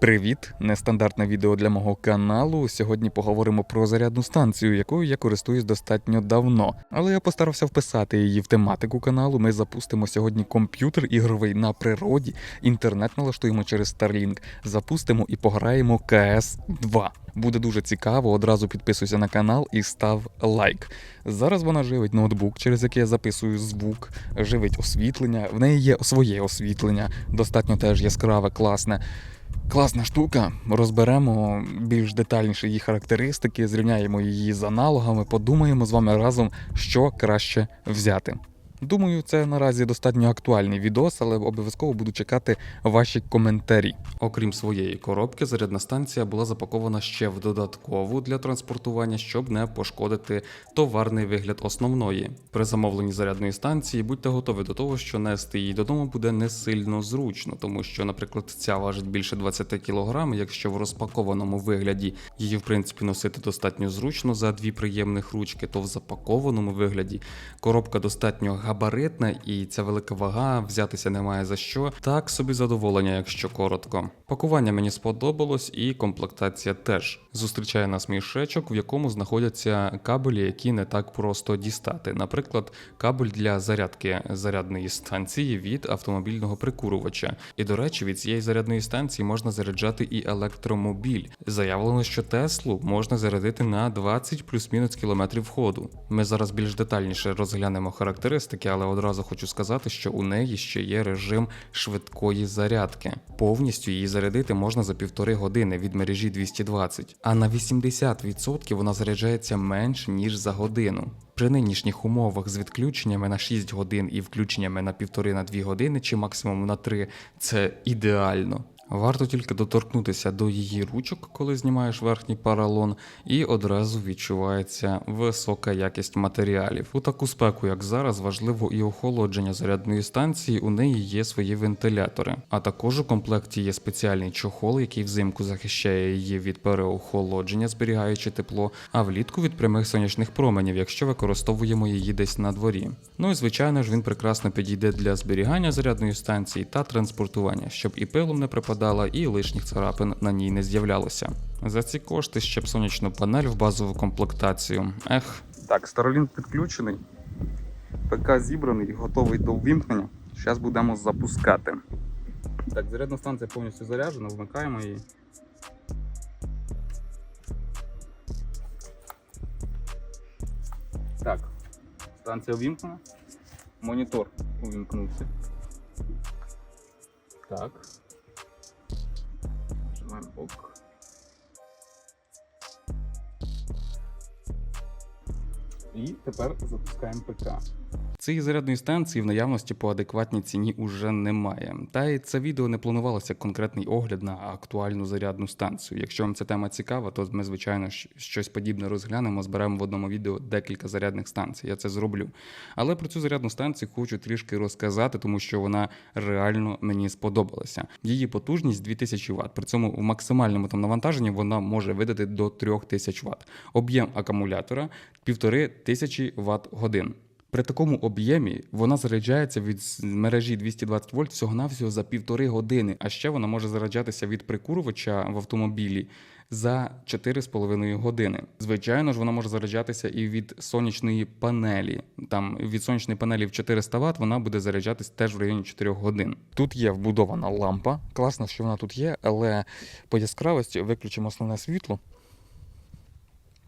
Привіт! Нестандартне відео для мого каналу. Сьогодні поговоримо про зарядну станцію, якою я користуюсь достатньо давно. Але я постарався вписати її в тематику каналу. Ми запустимо сьогодні комп'ютер ігровий на природі, інтернет налаштуємо через Starlink, запустимо і пограємо КС 2. Буде дуже цікаво. Одразу підписуйся на канал і став лайк. Зараз вона живить ноутбук, через який я записую звук, живить освітлення. В неї є своє освітлення, достатньо теж яскраве, класне. Класна штука. Розберемо більш детальніше її характеристики, зрівняємо її з аналогами, подумаємо з вами разом, що краще взяти. Думаю, це наразі достатньо актуальний відос, але обов'язково буду чекати ваші коментарі. Окрім своєї коробки, зарядна станція була запакована ще в додаткову для транспортування, щоб не пошкодити товарний вигляд основної. При замовленні зарядної станції будьте готові до того, що нести її додому буде не сильно зручно, тому що, наприклад, ця важить більше 20 кг, якщо в розпакованому вигляді її в принципі носити достатньо зручно за дві приємних ручки, то в запакованому вигляді коробка достатньо габаритна і ця велика вага взятися немає за що. Так собі задоволення, якщо коротко. Пакування мені сподобалось, і комплектація теж зустрічає нас мішечок, в якому знаходяться кабелі, які не так просто дістати. Наприклад, кабель для зарядки зарядної станції від автомобільного прикурювача. І до речі, від цієї зарядної станції можна заряджати і електромобіль. Заявлено, що Теслу можна зарядити на 20 плюс-мінус кілометрів ходу. Ми зараз більш детальніше розглянемо характеристики, але одразу хочу сказати, що у неї ще є режим швидкої зарядки. Повністю її зарядити можна за півтори години від мережі 220, а на 80% вона заряджається менш ніж за годину. При нинішніх умовах з відключеннями на 6 годин і включеннями на півтори на 2 години чи максимум на 3 це ідеально. Варто тільки доторкнутися до її ручок, коли знімаєш верхній паралон, і одразу відчувається висока якість матеріалів. У таку спеку, як зараз, важливо і охолодження зарядної станції. У неї є свої вентилятори. А також у комплекті є спеціальний чохол, який взимку захищає її від переохолодження, зберігаючи тепло, а влітку від прямих сонячних променів, якщо використовуємо її десь на дворі. Ну і звичайно ж він прекрасно підійде для зберігання зарядної станції та транспортування, щоб і пилом не припадало, і лишніх царапин на ній не з'являлося. За ці кошти ще б сонячну панель в базову комплектацію. Ех. Так, Starlink підключений. ПК зібраний, готовий до ввімкнення. Зараз будемо запускати. Так, зарядна станція повністю заряджена, вмикаємо її. Так, станція увімкнена. Монітор увімкнувся. Так. Нажимаємо ок. І тепер запускаємо ПК. Цієї зарядної станції в наявності по адекватній ціні уже немає. Та й це відео не планувалося конкретний огляд на актуальну зарядну станцію. Якщо вам ця тема цікава, то ми, звичайно, щось подібне розглянемо, зберемо в одному відео декілька зарядних станцій. Я це зроблю. Але про цю зарядну станцію хочу трішки розказати, тому що вона реально мені сподобалася. Її потужність 2000 Вт. При цьому в максимальному там навантаженні вона може видати до 3000 Вт. Об'єм акумулятора 1500 Вт годин. При такому об'ємі вона заряджається від мережі 220 вольт всього-навсього за півтори години, а ще вона може заряджатися від прикурювача в автомобілі за 4,5 години. Звичайно ж, вона може заряджатися і від сонячної панелі. Там від сонячної панелі в 400 Вт вона буде заряджатись теж в районі 4 годин. Тут є вбудована лампа. Класно, що вона тут є, але по яскравості виключимо основне світло.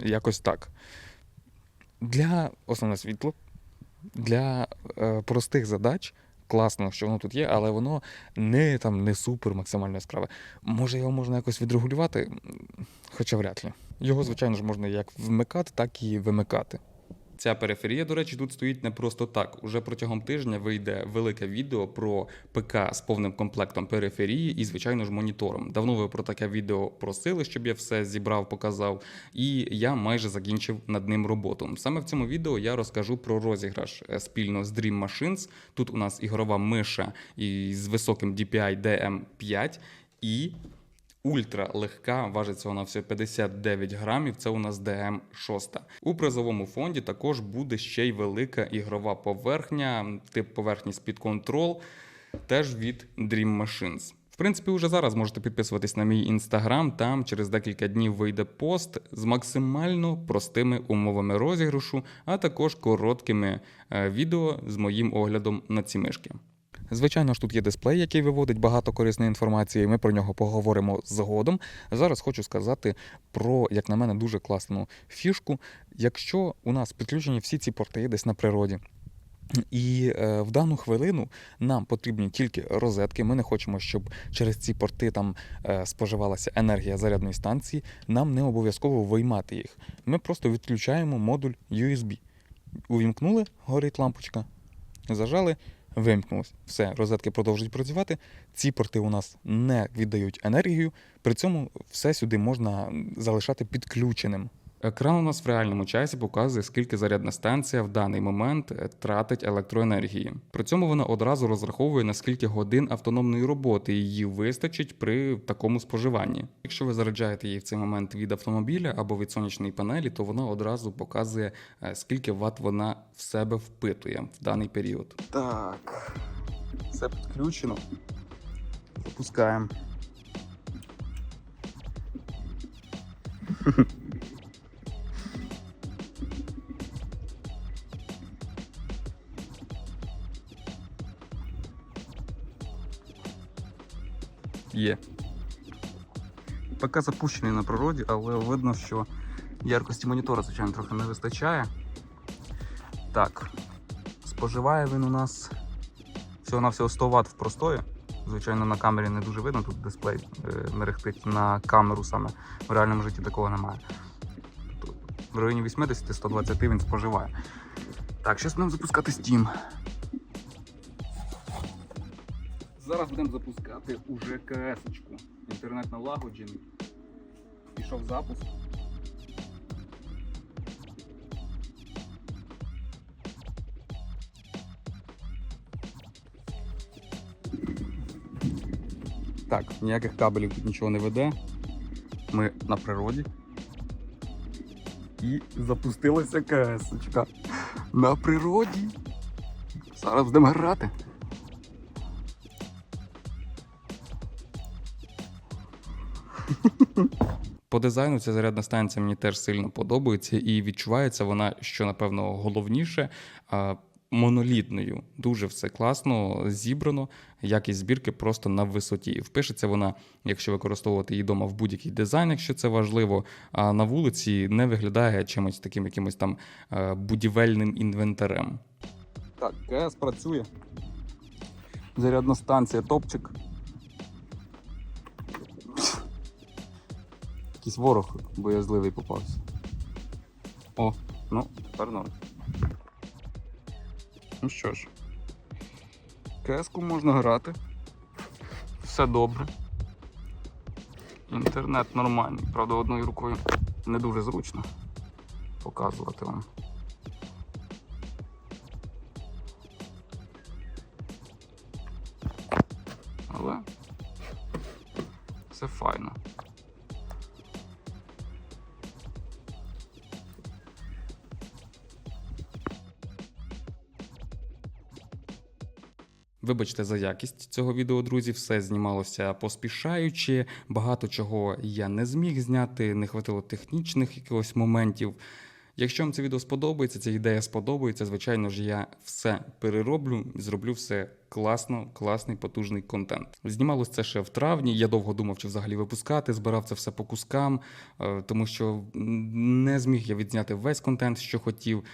Якось так. Для основне світло для е, простих задач класно, що воно тут є, але воно не там не супер максимально яскраве. Може, його можна якось відрегулювати, хоча вряд ли. Його, звичайно ж, можна як вмикати, так і вимикати. Ця периферія, до речі, тут стоїть не просто так. Уже протягом тижня вийде велике відео про ПК з повним комплектом периферії і, звичайно ж, монітором. Давно ви про таке відео просили, щоб я все зібрав, показав, і я майже закінчив над ним роботу. Саме в цьому відео я розкажу про розіграш е, спільно з Dream Machines. Тут у нас ігрова миша і з високим DPI DM5 і Ультра легка, важить всього на все 59 грамів. Це у нас ДМ-6. У призовому фонді також буде ще й велика ігрова поверхня, тип поверхні з-під контрол, теж від Dream Machines. В принципі, уже зараз можете підписуватись на мій інстаграм. Там через декілька днів вийде пост з максимально простими умовами розіграшу, а також короткими е, відео з моїм оглядом на ці мишки. Звичайно ж, тут є дисплей, який виводить багато корисної інформації. Ми про нього поговоримо згодом. Зараз хочу сказати про, як на мене, дуже класну фішку. Якщо у нас підключені всі ці порти десь на природі. І е, в дану хвилину нам потрібні тільки розетки. Ми не хочемо, щоб через ці порти там е, споживалася енергія зарядної станції. Нам не обов'язково виймати їх. Ми просто відключаємо модуль USB. Увімкнули, горить лампочка, зажали, вимкнулось. Все, розетки продовжують працювати. Ці порти у нас не віддають енергію. При цьому все сюди можна залишати підключеним. Екран у нас в реальному часі показує, скільки зарядна станція в даний момент е, тратить електроенергії. При цьому вона одразу розраховує на скільки годин автономної роботи її вистачить при такому споживанні. Якщо ви заряджаєте її в цей момент від автомобіля або від сонячної панелі, то вона одразу показує, е, скільки ват вона в себе впитує в даний період. Так, все підключено. Запускаємо. Є. ПК запущений на природі, але видно, що яркості монітора, звичайно, трохи не вистачає. Так, споживає він у нас всього-навсього 100 Вт в простої. Звичайно, на камері не дуже видно, тут дисплей мерехтить на камеру саме. В реальному житті такого немає. В районі 80-120 він споживає. Так, зараз будемо запускати Steam. Зараз будемо запускати уже КС-очку. Інтернет налагоджений. Пішов запуск. Так, ніяких кабелів тут нічого не веде. Ми на природі. І запустилася КС-очка. На природі. Зараз будемо грати. По дизайну ця зарядна станція мені теж сильно подобається, і відчувається вона, що напевно головніше, монолітною. Дуже все класно зібрано. Якість збірки просто на висоті. І Впишеться вона, якщо використовувати її вдома в будь-який дизайн, якщо це важливо. А на вулиці не виглядає чимось таким якимось там е, будівельним інвентарем. Так, КС працює. Зарядна станція топчик. Якийсь ворог боязливий попався. О, ну, норм. Ну що ж, КС-ку можна грати. Все добре. Інтернет нормальний, правда, одною рукою не дуже зручно показувати вам. Але все файно. Вибачте за якість цього відео, друзі, все знімалося поспішаючи. Багато чого я не зміг зняти, не хватило технічних якихось моментів. Якщо вам це відео сподобається, ця ідея сподобається, звичайно ж, я все перероблю, зроблю все класно, класний, потужний контент. Знімалось це ще в травні. Я довго думав, чи взагалі випускати, збирав це все по кускам, е, тому що не зміг я відзняти весь контент, що хотів.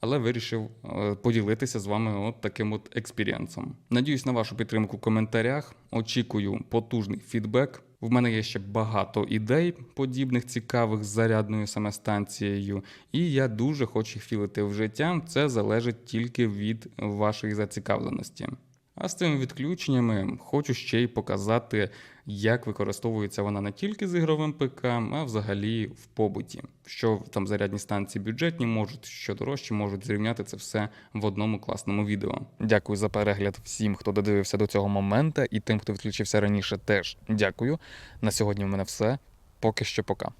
Але вирішив е, поділитися з вами от таким от експірієнсом. Надіюсь на вашу підтримку в коментарях. Очікую потужний фідбек. В мене є ще багато ідей, подібних цікавих з зарядною саме станцією, і я дуже хочу їх втілити в життя. Це залежить тільки від вашої зацікавленості. А з цими відключеннями хочу ще й показати, як використовується вона не тільки з ігровим ПК, а взагалі в побуті. Що там зарядні станції бюджетні можуть, що дорожчі можуть зрівняти це все в одному класному відео. Дякую за перегляд всім, хто додивився до цього моменту, і тим, хто відключився раніше, теж дякую. На сьогодні в мене все. Поки що пока.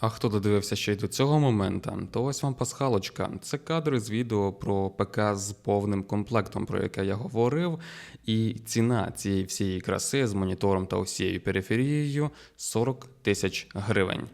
А хто додивився ще й до цього моменту, то ось вам пасхалочка. Це кадри з відео про ПК з повним комплектом, про яке я говорив. І ціна цієї всієї краси з монітором та усією периферією 40 тисяч гривень.